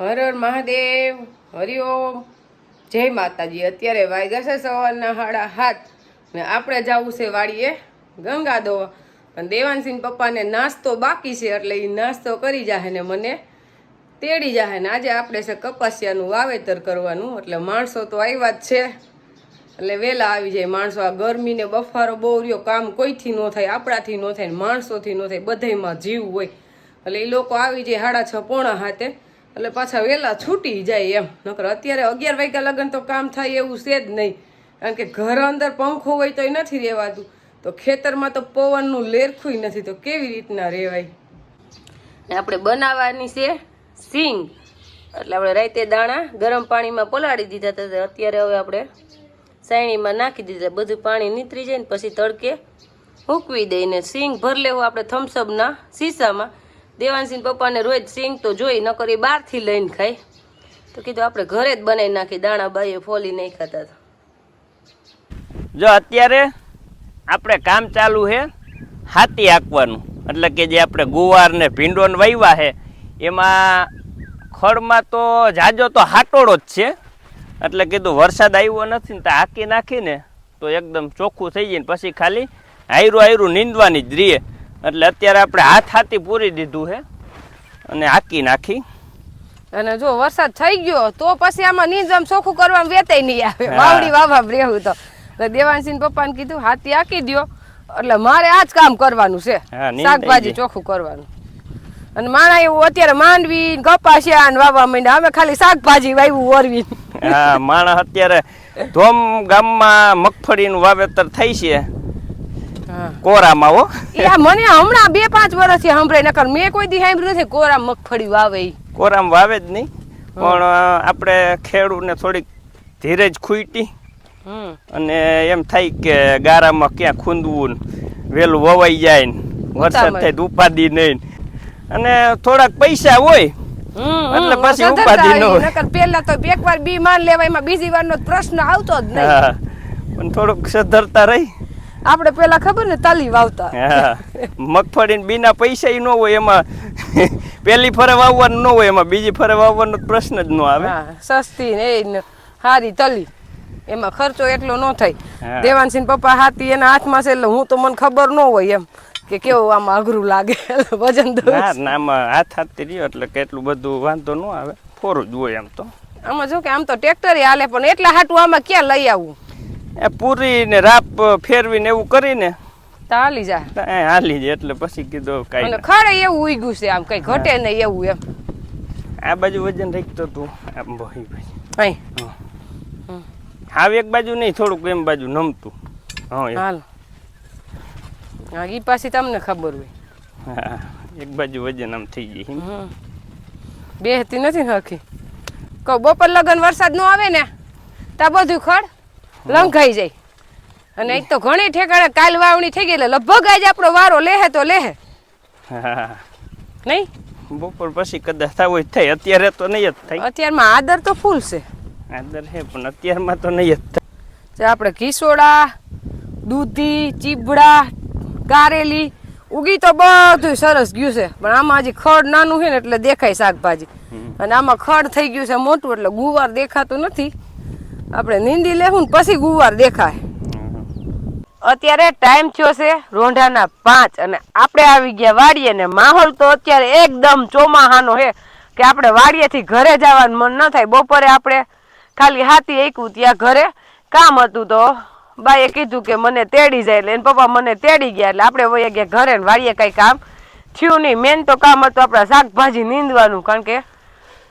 હર હર મહાદેવ હરિઓમ જય માતાજી. અત્યારે વાગ્યા છે સવારના હાડા હાથ ને આપણે જવું છે વાડીએ ગંગા દોવા. પણ દેવાનસિંહ પપ્પાને નાસ્તો બાકી છે એટલે એ નાસ્તો કરી જાહે ને મને તેડી જાહે ને. આજે આપણે છે કપાસિયાનું વાવેતર કરવાનું. એટલે માણસો તો આવ્યા જ છે. એટલે વહેલા આવી જાય માણસો. આ ગરમી ને બફારો બહુ રહ્યો. કામ કોઈથી ન થાય, આપણાથી ન થાય ને માણસોથી ન થાય. બધાયમાં જીવ હોય. એટલે એ લોકો આવી જાય સાડા છ પોણા હાથે. એટલે પાછા વહેલા છૂટી જાય એમ. નકર અત્યારે અગિયાર વાગ્યા લગન તો કામ થાય એવું છે જ નહીં. કારણ કે ઘર અંદર પંખો હોય તો નથી રહેવાતું તો ખેતરમાં તો પવનનું લેરખું નથી, તો કેવી રીતના રહેવાય આપણે બનાવવાની છે સિંગ. એટલે આપણે રાતે દાણા ગરમ પાણીમાં પલાળી દીધા હતા. અત્યારે હવે આપણે સાયણીમાં નાખી દીધા. બધું પાણી નીતરી જાય ને પછી તડકે મૂકવી દઈને સિંગ ભર લેવું. આપણે થમ્સઅપના શીશામાં. દેવાનસિંહ પપ્પાને રોજ સિંગ તો જોઈ, નકર એ બહારથી લઈને ખાય. તો કીધું આપણે ઘરે જ બનાવી નાખી, દાણા બાઈએ ફોલી નહીં ખાતા જો અત્યારે આપણે કામ ચાલુ છે હાથી આંકવાનું એટલે કે જે આપણે ગુવાર ને ભીંડોને વાવ્યા છે એમાં ખડમાં તો જાજો તો હાટોળો જ છે. એટલે કીધું વરસાદ આવ્યો નથી ને તો હાકી નાખીને તો એકદમ ચોખ્ખું થઈ જાય ને પછી ખાલી હાયરું હાયરું નીંદવાની જ રહીએ એટલે અત્યારે આપણે હાથ હાથી પૂરી દીધું છે અને આકી નાખી. અને જો વરસાદ થઈ ગયો તો પછી આમાં નીંદમ ચોખ્ખું કરવામાં વેતાય નહીં આવે. હા. વાવડી વાવા રહેવું તો. દેવાનસિંહ પપ્પાને કીધું હાથી આકી દો એટલે મારે આ જ કામ કરવાનું છે. શાકભાજી ચોખ્ખું કરવાનું. અને માણા એવું અત્યારે માંડવી કપાસિયા ને વાવવા માંડ્યા. અમે ખાલી શાકભાજી વાવ્યું ઓરવી. હા માણસ અત્યારે ધોમ ગામમાં મગફળીનું વાવેતર થઈ છે. કોરામાં હો? એ મને હમણાં બે પાંચ વર્ષથી સાંભળે નકર મેં કોઈ દી સાંભળ્યું નથી કોરા મગફળી વાવે કોરામ વાવે જ નહીં પણ આપણે ખેડૂતને થોડીક ધીરજ ખૂટી. અને એમ થાય કે ગારામાં ક્યાં ખૂંદવું ને વહેલું વવાઈ જાય ને વરસાદ થાય તો ઉપાધિ નહીં અને થોડાક પૈસા હોય એટલે પછી ઉપાદી ન હોય. પેલા તો એક વાર બી માન લેવાય બીજી વાર નો પ્રશ્ન આવતો જ નહીં. પણ થોડુંક સધરતા રહી. આપણે પેલા ખબર ને તલી વાવતા. મગફળી બીના પૈસા ન હોય એમાં પેલી ફરે વાવવાનું ન હોય એમાં બીજી ફરે વાવવાનો પ્રશ્ન જ ન આવે. સસ્તી ને સારી તલી. એમાં ખર્ચો એટલો ન થાય. દેવાનસિંહ પપ્પા હાથી એના હાથમાં છે એટલે હું તો મને ખબર ન હોય એમ કે કેવું આમાં અઘરું લાગે. વજન ના આમાં હાથ હાથથી રહ્યો એટલે કેટલું બધું વાંધો ન આવે. ફોરું જ હોય એમ તો. આમાં જો કે આમ તો ટ્રેક્ટર હાલે પણ એટલા હાટું આમાં ક્યાં લઈ આવું? એ પૂરી ને રાપ ફેરવીને એવું કરીને હાલી જાય એ હાલી જાય એટલે પછી કીધું કઈ ખરે એવું ઉગ્યું છે આમ કઈ ઘટે નહીં એવું એમ. આ બાજુ વજન રાખતો તું. આમ ભાઈ ભાઈ. હાવ એક બાજુ નહીં થોડુંક એમ બાજુ નમતું. હાલ. હા એ પાછી તમને ખબર હોય. હા, એક બાજુ વજન આમ થઈ ગઈ હમ. બેહતી નથી ને કહું બપોર લગન વરસાદ નો આવે ને તા બધું ખડ લંઘાઈ જાય. અને એક તો ઘણી ઠેકાણે કાલ વાવણી થઈ ગઈ એટલે લગભગ આજ આપણો વારો લેહે તો લેહે. નહીં? બપોર પછી કદાચ થાય હોય થાય. અત્યારે તો નહીં જ થાય. અત્યારમાં આદર તો ફૂલ છે. આદર છે પણ અત્યારમાં તો નહીં જ થાય. જે આપણે ઘીસોડા દૂધી ચીબડા કારેલી ઉગી તો બધું સરસ ગયું છે. પણ આમાં હજી ખડ નાનું છે ને એટલે દેખાય શાકભાજી. અને આમાં ખડ થઈ ગયું છે મોટું એટલે ગુવાર દેખાતું નથી. આપણે નીંદી લેવું ને પછી ગુવાર દેખાય. અત્યારે ટાઈમ થયો છે રોંઢાના પાંચ અને આપણે આવી ગયા વાડીએ ને માહોલ તો અત્યારે એકદમ ચોમાહાનો છે કે આપણે વાડીએથી ઘરે જવાનું મન ન થાય. બપોરે આપણે ખાલી હાથી એકું ત્યાં ઘરે. કામ હતું તો બાઈએ કીધું કે મને તેડી જાય એટલે એને પપ્પા મને તેડી ગયા એટલે આપણે વહી ગયા ઘરે ને વાડીએ કાંઈ કામ થયું નહીં. મેન તો કામ હતું આપણે શાકભાજી નીંદવાનું કારણ કે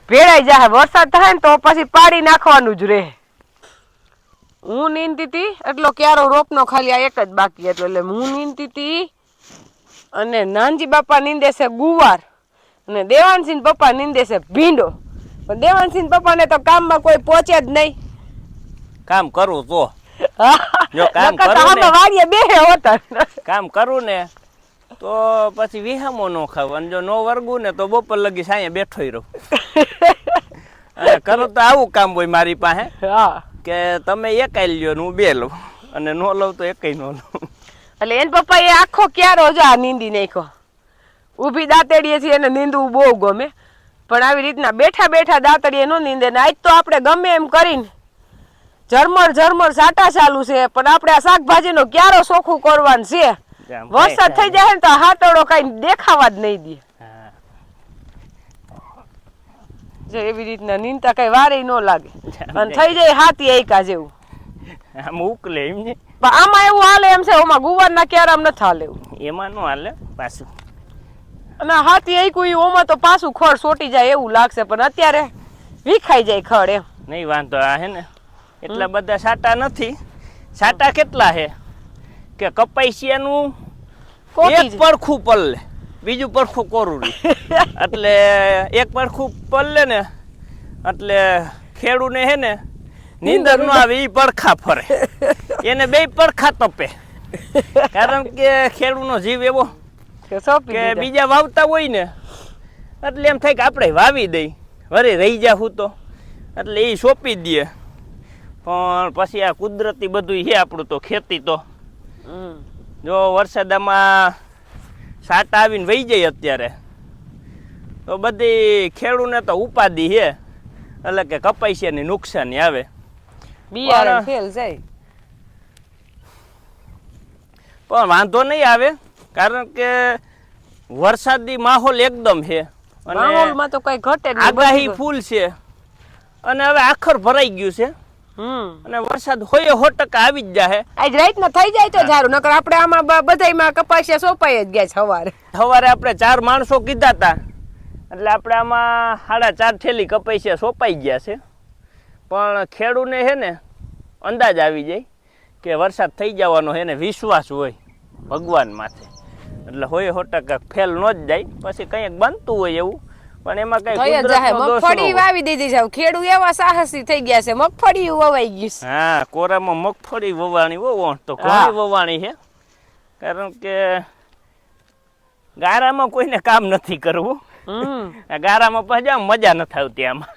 ભેળાઈ જાય વરસાદ થાય ને તો પછી પાડી નાખવાનું જ રહે. હું નીંદતી હતી એટલો ક્યારો રોપનો ખાલી આ એક જ બાકી હતો એટલે હું નીંદતી હતી અને નાનજી બાપા નીંદે છે ગુવાર અને દેવાનસિંહ પપ્પા નીંદે છે ભીંડો. પણ દેવાનસિંહ પપ્પાને તો કામમાં કોઈ પહોંચે જ નહીં. કામ કરવું તો જો કામ કરું ને- વાડીએ બેહે હોતા કામ કરું ને તો પછી વિહામો નો ખાવ. અને જો નો વર્ગું ને તો બપોર લગી સાંજે બેઠો રહું. અને કરું તો આવું કામ હોય મારી પાસે. હા. કે તમે એકાઈ લ્યો ને હું બે લઉં. અને નો લઉં તો એકાઈ નો લઉં. એટલે એન પપ્પા એ આખો ક્યારો જ આ નીંદી નાખ્યો. ઊભી દાંતેડીએથી એને નીંદવું બહુ ગમે. પણ આવી રીતના બેઠા બેઠા દાંતડીએ નો નીંદે ને આજ તો આપણે ગમે એમ કરીને. ઝરમર ઝરમર સાટા ચાલુ છે પણ આપણે આ શાકભાજીનો ક્યારો ચોખ્ખું કરવાનું છે. વરસાદ થઈ જાય ને તો હાથોડો કઈ દેખાવા જ નહીં દે હા. જો એવી રીતના નીંદતા કઈ વારે ન લાગે. અને થઈ જાય હાથી એકા જેવું. આમ ઉકલે એમ ને. પણ આમાં એવું હાલે એમ છે ઓમાં ગુવારના ક્યારામ નથી હાલે એવું એમાં નો હાલે પાછું. અને હાથી એકું ઓમાં તો પાછું ખડ સોટી જાય એવું લાગશે પણ અત્યારે વિખાઈ જાય ખડ એમ. નહીં વાંધો આ હે ને. એટલા બધા સાટા નથી. સાટા કેટલા હે? કે કપાસિયાનું એક પડખું પલ્લે. બીજું પડખું કોરું એટલે એક પડખું પલ્લે ને એટલે ખેડૂને હે ને નીંદર નો આવે એ પડખા ફરે. એને બે પડખા તપે. કારણ કે ખેડૂનો જીવ એવો કે કે બીજા વાવતા હોય ને એટલે એમ થાય કે આપણે વાવી દઈ. વરે રહી જાહું તો. એટલે એ સોંપી જ દઈએ પણ પછી આ કુદરતી બધું છે આપણું તો ખેતી તો. જો વરસાદમાં સાટા આવીને વહી જાય અત્યારે. તો બધી ખેડૂને તો ઉપાધિ છે. એટલે કે કપાસિયાની નુકસાની આવે. બિયારણ પણ- ફેલ જાય. પણ વાંધો નહીં આવે કારણ કે વરસાદી માહોલ એકદમ છે. અને માહોલમાં તો કઈ ઘટે આગાહી ફૂલ છે. અને હવે આખર ભરાઈ ગયું છે. અને વરસાદ હોય સો ટકા આવી જ જાહે. આજ રાતના થઈ જાય તો સારું નકર આપણે આમાં બ- બધાયમાં કપાસિયા સોપાઈ જ ગયા છે સવારે. સવારે આપણે ચાર માણસો કીધા હતા એટલે આપણે આમાં સાડા ચાર થેલી કપાસિયા સોંપાઈ ગયા છે. પણ ખેડૂને છે ને અંદાજ આવી જાય કે વરસાદ થઈ જવાનો છે ને વિશ્વાસ હોય ભગવાન માથે. એટલે હોય સો ટકા ફેલ ન જ જાય. પછી કંઈક બનતું હોય એવું. પણ એમાં કઈ ન મગફળી વાવી દીધી છે. ખેડૂ એવા સાહસી થઈ ગયા છે. મગફળી વવાઈ ગઈ છે. હા કોરામાં મગફળી વવાણી વવો તો. ઘણી વવાણી છે. કારણ કે ગારામાં કોઈને કામ નથી કરવું. ગારામાં પાછા મજા નથી આવતી આમાં.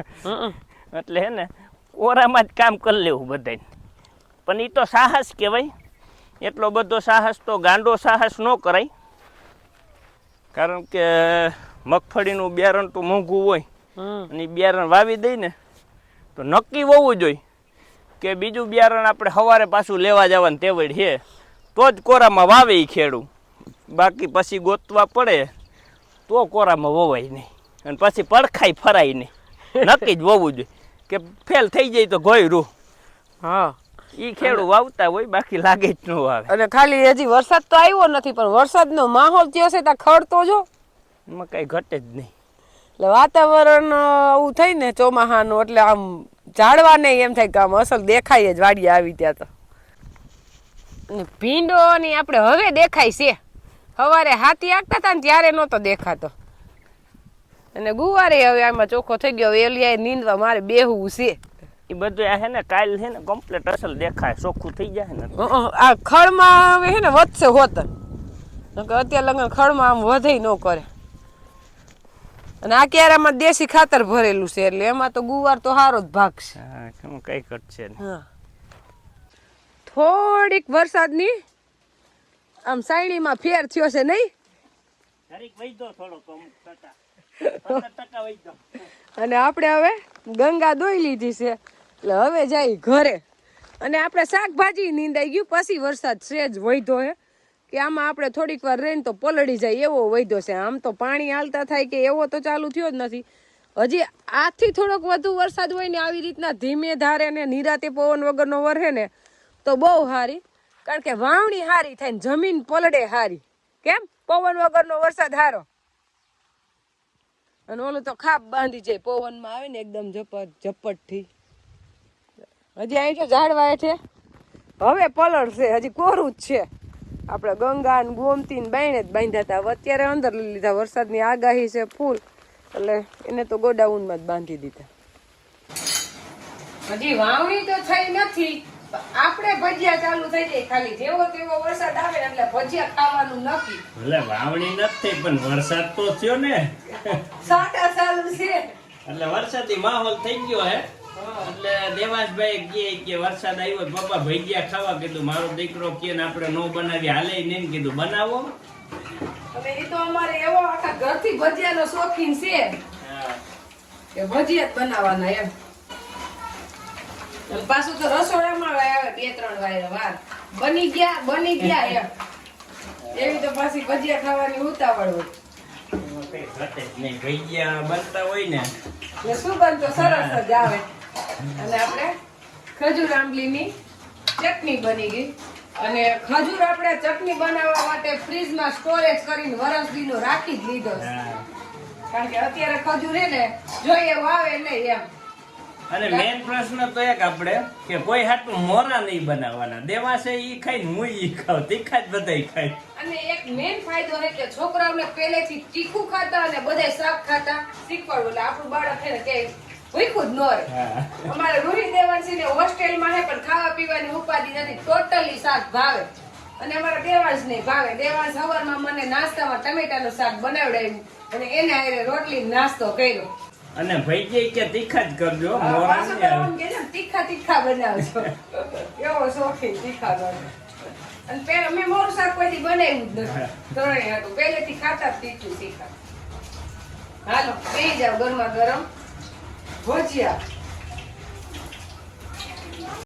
એટલે હે ને કોરામાં જ કામ કરી લેવું બધાને પણ એ તો સાહસ કહેવાય. એટલો બધો સાહસ તો ગાંડો સાહસ ન કરાય. કારણ કે મગફળીનું બિયારણ તો મોંઘું હોય અને બિયારણ વાવી દઈ ને તો નક્કી હોવું જોઈએ કે બીજું બિયારણ આપણે સવારે પાછું લેવા જવાનું તેવડ છે. તો જ કોરામાં વાવે ઈ ખેડૂ બાકી પછી ગોતવા પડે તો કોરામાં વવાય નહીં. અને પછી પડખાઈ ફરાય નહીં. નક્કી જ હોવું જોઈએ કે ફેલ થઈ જાય તો ગોયરું રૂ હા. ઈ ખેડૂ વાવતા હોય બાકી લાગે જ ન આવે. અને ખાલી હજી વરસાદ તો આવ્યો નથી પણ વરસાદનો માહોલ થયો છે ત્યાં ખડ તો જો. એમાં કઈ ઘટે જ નહીં. એટલે વાતાવરણ આવું થઈ ને ચોમાહાનું એટલે આમ ઝાડવા નહીં એમ થાય કે આમ અસલ દેખાય જ વાડી આવી ત્યાં તો. અને ભીંડો ની આપણે હવે દેખાય છે. સવારે હાથી આગતા હતા ને ત્યારે નહોતો દેખાતો. અને ગુવારે હવે આમાં ચોખ્ખો થઈ ગયો વેલિયા નીંદવા મારે બેહવું છે. એ બધું આ હે ને કાલ હે ને કમ્પ્લીટ અસલ દેખાય ચોખ્ખું થઈ જાય ને. આ ખળમાં હવે હે ને વધશે હોત. નકર અત્યારે લગન ખળમાં આમ વધે ન કરે. અને આ ક્યારામાં દેશી ખાતર ભરેલું છે એટલે એમાં તો ગુવાર તો સારો જ ભાગ છે. કઈ હા. થોડીક વરસાદની આમ સાયણીમાં ફેર થયો છે નહીં? તારીખ અને આપણે હવે ગંગા દોઈ લીધી છે. એટલે હવે જાય ઘરે. અને આપણે શાકભાજી નીંદાઈ ગયું, પછી વરસાદ છે જ વૈધો હે. કે આમાં આપણે થોડીક વાર રહીને તો પલળી જાય એવો વધ્યો છે. આમ તો પાણી હાલતા થાય કે એવો તો ચાલુ થયો જ નથી. હજી આથી થોડોક વધુ વરસાદ હોય ને આવી રીતના ધીમે ધારે ને નિરાતે પવન વગરનો વરહે ને તો બહુ સારી કારણ કે વાવણી સારી થાય ને જમીન પલળે સારી કેમ? પવન વગરનો વરસાદ સારો અને ઓલું તો ખાપ બાંધી જાય, પવનમાં આવે ને એકદમ ઝપટ, ઝપટથી. હજી અહીં જો ઝાડવા હેઠે. હવે પલળશે હજી કોરું જ છે. આપણે ગંગા ને ગોમતી ને બાઈને જ બાંધ્યા હતા અત્યારે અંદર લઈ લીધા, વરસાદની આગાહી છે ફૂલ. એટલે એને તો ગોડાઉનમાં જ બાંધી દીધા. હજી વાવણી તો થઈ નથી. આપણે ભજીયા ચાલુ થઈ જાય ખાલી જેવો તેવો વરસાદ આવે એટલે ભજીયા ખાવાનું નક્કી. એટલે વાવણી નથી પણ વરસાદ તો થયો ને. સાટા ચાલુ છે. એટલે વરસાદી માહોલ થઈ ગયો હે. એટલે દેવાસભાઈ કહે કે વરસાદ આવ્યો પપ્પા ભજીયા ખાવા કીધું. મારો દીકરો કે ને આપણે નો બનાવી હાલે નહીં કીધું. બનાવો. અને એ તો અમારે એવો આખા ઘરથી ભજીયાનો શોખીન છે. કે ભજીયા જ બનાવવાના એમ. પાછું તો રસોડામાં આવે બે ત્રણ વાર વાર. બની ગયા બની ગયા એમ. એવી તો પાછી ભજીયા ખાવાની ઉતાવળ હોય. ભજીયા બનતા ને. સરસ જ આવે. અને આપણે ખજૂર આંબલીની ચટણી બની ગઈ. અને ખજૂર આપણે ચટણી બનાવવા માટે ફ્રીજમાં સ્ટોરેજ કરીને વરસ દીનો રાખી જ લીધો કારણ કે અત્યારે ખજૂર હે ને જોઈએ વાવે નહીં એમ. અને મેન પ્રશ્ન તો એક આપણે કે કોઈ હાટું મોરા નહીં બનાવવાના. દેવા છે ઈ ખાઈ હું ઈ ખાવ તીખા જ બધાય ખાય. અને એક મેન ફાયદો છે કે છોકરાઓને પહેલેથી તીખું ખાતા અને બધાય શાક ખાતા શીખવાડવું. એટલે આપણું બાળક ને કે ભૂખ્યું જ ન રહે. અમારે રૂહી દેવાંશી ને હોસ્ટેલમાં હે પણ ખાવા પીવાની ઉપાધિ નથી. ટોટલી શાક ભાવે. અને અમારા દેવાંશ નહીં ભાવે. દેવાંશ સવારમાં મને નાસ્તામાં ટમેટાનું શાક બનાવડાવ્યું અને એને હારે રોટલી નાસ્તો કર્યો. અને ભાઈ કે તીખા જ કરજો મોરા તીખા તીખા બનાવજો. એવો શોખીન તીખા બનાવે અને પેલા મેં મોરું શાક કોઈથી બનાવ્યું જ નથી. ત્રણેય હતું પહેલેથી ખાતા જ તીખું તીખા. હાલો પી જાવ ગરમા ગરમ. ભજીયા.